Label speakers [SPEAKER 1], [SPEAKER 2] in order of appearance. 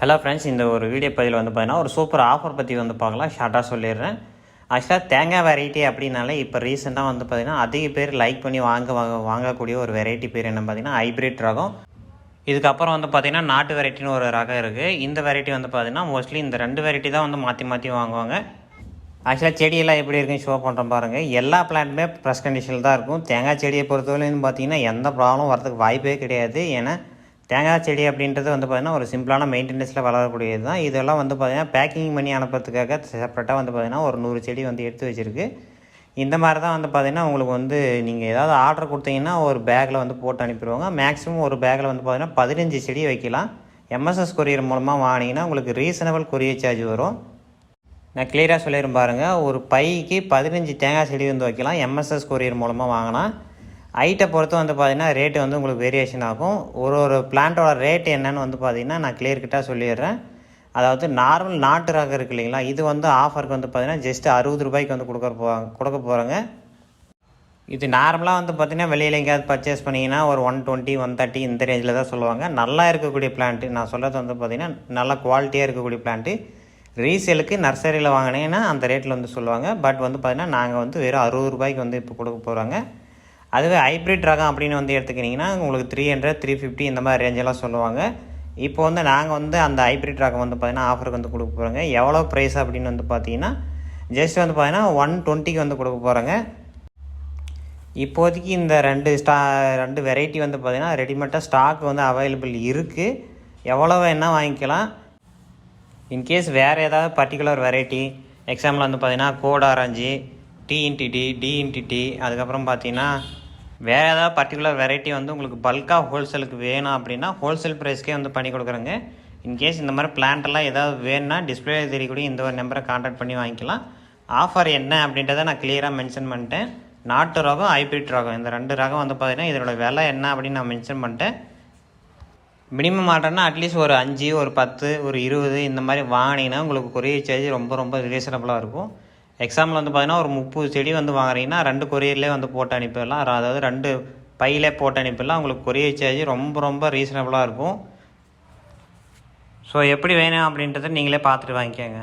[SPEAKER 1] Hello friends இந்த ஒரு video பதிவில் வந்து பார்த்தீங்கன்னா ஒரு சூப்பர் ஆஃபர் பற்றி வந்து பார்க்கலாம். ஷார்ட்டாக சொல்லிடுறேன். ஆக்சுவலாக தேங்காய் வெரைட்டி அப்படின்னாலே இப்போ ரீசெண்டாக வந்து பார்த்திங்கன்னா அதிக பேர் லைக் பண்ணி வாங்க வாங்க வாங்கக்கூடிய ஒரு வெரைட்டி பேர் என்ன பார்த்தீங்கன்னா ஹைப்ரிட் ரகம். இதுக்கப்புறம் வந்து பார்த்திங்கன்னா நாட்டு வெரைட்டின்னு ஒரு ரகம் இருக்குது இந்த வெரைட்டி வந்து பார்த்திங்கன்னா மோஸ்ட்லி இந்த ரெண்டு வெரைட்டி தான் வந்து மாற்றி மாற்றி வாங்குவாங்க. ஆக்சுவலாக செடியெல்லாம் எப்படி இருக்குன்னு ஷோ பண்ணுறோம் பாருங்கள் எல்லா பிளான்ட்டுமே ப்ரெஸ் கண்டிஷனில் தான் இருக்கும். தேங்காய் செடியை பொறுத்தவரையிலும் பார்த்தீங்கன்னா எந்த ப்ராப்ளம் வரதுக்கு வாய்ப்பே கிடையாது. ஏன்னா தேங்காய் செடி அப்படின்றது வந்து பார்த்திங்கன்னா ஒரு சிம்பிளான மெயின்டெனன்ஸில் வளரக்கூடியது தான். இதெல்லாம் வந்து பார்த்திங்கன்னா பேக்கிங் பண்ணி அனுப்புறதுக்காக செப்பரேட்டாக வந்து பார்த்திங்கன்னா ஒரு நூறு செடி வந்து எடுத்து வச்சுருக்கு. இந்த மாதிரி தான் வந்து பார்த்திங்கன்னா உங்களுக்கு வந்து நீங்கள் ஏதாவது ஆர்டர் கொடுத்தீங்கன்னா ஒரு பேக்கில் வந்து போட்டு அனுப்பிடுவாங்க. மேக்ஸிமம் ஒரு பேக்கில் வந்து பார்த்திங்கன்னா பதினஞ்சு செடி வைக்கலாம். எம்எஸ்எஸ் கொரியர் மூலமாக வாங்கினீங்கன்னா உங்களுக்கு ரீசனபிள் கொரியர் சார்ஜ் வரும். நான் கிளியராக சொல்லிடுறேன் பாருங்கள் ஒரு பைக்கு பதினஞ்சு தேங்காய் செடி வந்து வைக்கலாம். எம்எஸ்எஸ் கொரியர் மூலமாக வாங்கினா ஹைட்டை பொறுத்து வந்து பார்த்திங்கன்னா ரேட்டு வந்து உங்களுக்கு வேரியேஷன் ஆகும். ஒரு ஒரு பிளான்ட்டோட ரேட் என்னன்னு வந்து பார்த்திங்கன்னா நான் கிளியர் கிட்டாக சொல்லிடுறேன். அதாவது நார்மல் நாட்டு ரகம் இருக்கு இல்லைங்களா? இது வந்து ஆஃபருக்கு வந்து பார்த்திங்கன்னா ஜஸ்ட் அறுபது ரூபாய்க்கு வந்து கொடுக்க போ கொடுக்க போகிறோங்க இது நார்மலாக வந்து பார்த்திங்கன்னா வெளியில் எங்கேயாவது பர்ச்சேஸ் பண்ணிங்கன்னா ஒரு ஒன் டுவெண்ட்டி ஒன் தேர்ட்டி இந்த ரேஞ்சில் தான் சொல்லுவாங்க. நல்லா இருக்கக்கூடிய பிளான்ட்டு நான் சொல்கிறது வந்து பார்த்திங்கன்னா நல்லா குவாலிட்டியாக இருக்கக்கூடிய பிளான்ட்டு ரீசேலுக்கு நர்சரியில் வாங்கினீங்கன்னா அந்த ரேட்டில் வந்து சொல்லுவாங்க. பட் வந்து பார்த்திங்கன்னா நாங்கள் வந்து வெறும் அறுபது ரூபாய்க்கு வந்து இப்போ கொடுக்க போகிறாங்க அதுவே ஹைப்ரிட் ரகம் அப்படின்னு வந்து எடுத்துக்கிட்டிங்கன்னா உங்களுக்கு த்ரீ ஹண்ட்ரட் த்ரீ ஃபிஃப்டி இந்த மாதிரி ரேஞ்செல்லாம் சொல்லுவாங்க. இப்போ வந்து நாங்கள் வந்து அந்த ஹைப்ரிட் ரகம் வந்து பார்த்திங்கன்னா ஆஃபருக்கு வந்து கொடுக்க போகிறோங்க எவ்வளோ ப்ரைஸ் அப்படின்னு வந்து பார்த்தீங்கன்னா ஜஸ்ட் வந்து பார்த்தீங்கன்னா ஒன் டுவெண்ட்டிக்கு வந்து கொடுக்க போகிறோங்க இப்போதைக்கு இந்த ரெண்டு ஸ்டா ரெண்டு வெரைட்டி வந்து பார்த்திங்கன்னா ரெடிமேடாக ஸ்டாக் வந்து அவைலபிள் இருக்குது எவ்வளோ வேணால் வாங்கிக்கலாம். இன்கேஸ் வேறு ஏதாவது பர்டிகுலர் வெரைட்டி எக்ஸாம்பிள் வந்து பார்த்தீங்கன்னா கோட் ஆரஞ்சு டிஇன்டிடி டிஇன்டிடி அதுக்கப்புறம் பார்த்தீங்கன்னா வேறு ஏதாவது பர்டிகுலர் வெரைட்டி வந்து உங்களுக்கு பல்காக ஹோல்சேலுக்கு வேணும் அப்படின்னா ஹோல்சேல் ப்ரைஸ்க்கே வந்து பண்ணி கொடுக்குறேங்க. இன்கேஸ் இந்த மாதிரி பிளான்ட்டெல்லாம் ஏதாவது வேணும்னா டிஸ்பிளே தெரியக்கூடிய இந்த ஒரு நம்பரை கான்டாக்ட் பண்ணி வாங்கிக்கலாம். ஆஃபர் என்ன அப்படின்றத நான் கிளியராக மென்ஷன் பண்ணிட்டேன். நாட்டு ரகம் ஹைப்ரிட் ரகம். இந்த ரெண்டு ரகம் வந்து பார்த்திங்கன்னா இதனோட விலை என்ன அப்படின்னு நான் மென்ஷன் பண்ணிட்டேன். மினிமம் ஆர்டர்னா அட்லீஸ்ட் ஒரு அஞ்சு ஒரு பத்து ஒரு இருபது இந்த மாதிரி வாங்கினீங்கன்னா உங்களுக்கு கொரியர் சார்ஜ் ரொம்ப ரொம்ப ரீசனபுளாக இருக்கும். எக்ஸாம்பிள் வந்து பார்த்தீங்கன்னா ஒரு முப்பது செடி வந்து வாங்குறீங்கன்னா ரெண்டு கொரியர்லேயே வந்து போட்டு அனுப்பிடலாம். அதாவது ரெண்டு பையிலே போட்டு அனுப்பிடலாம். உங்களுக்கு கொரியர் சார்ஜ் ரொம்ப ரொம்ப ரீசனபிளாக இருக்கும். ஸோ எப்படி வேணும் அப்படின்றத நீங்களே பார்த்துட்டு வாங்கிக்கோங்க.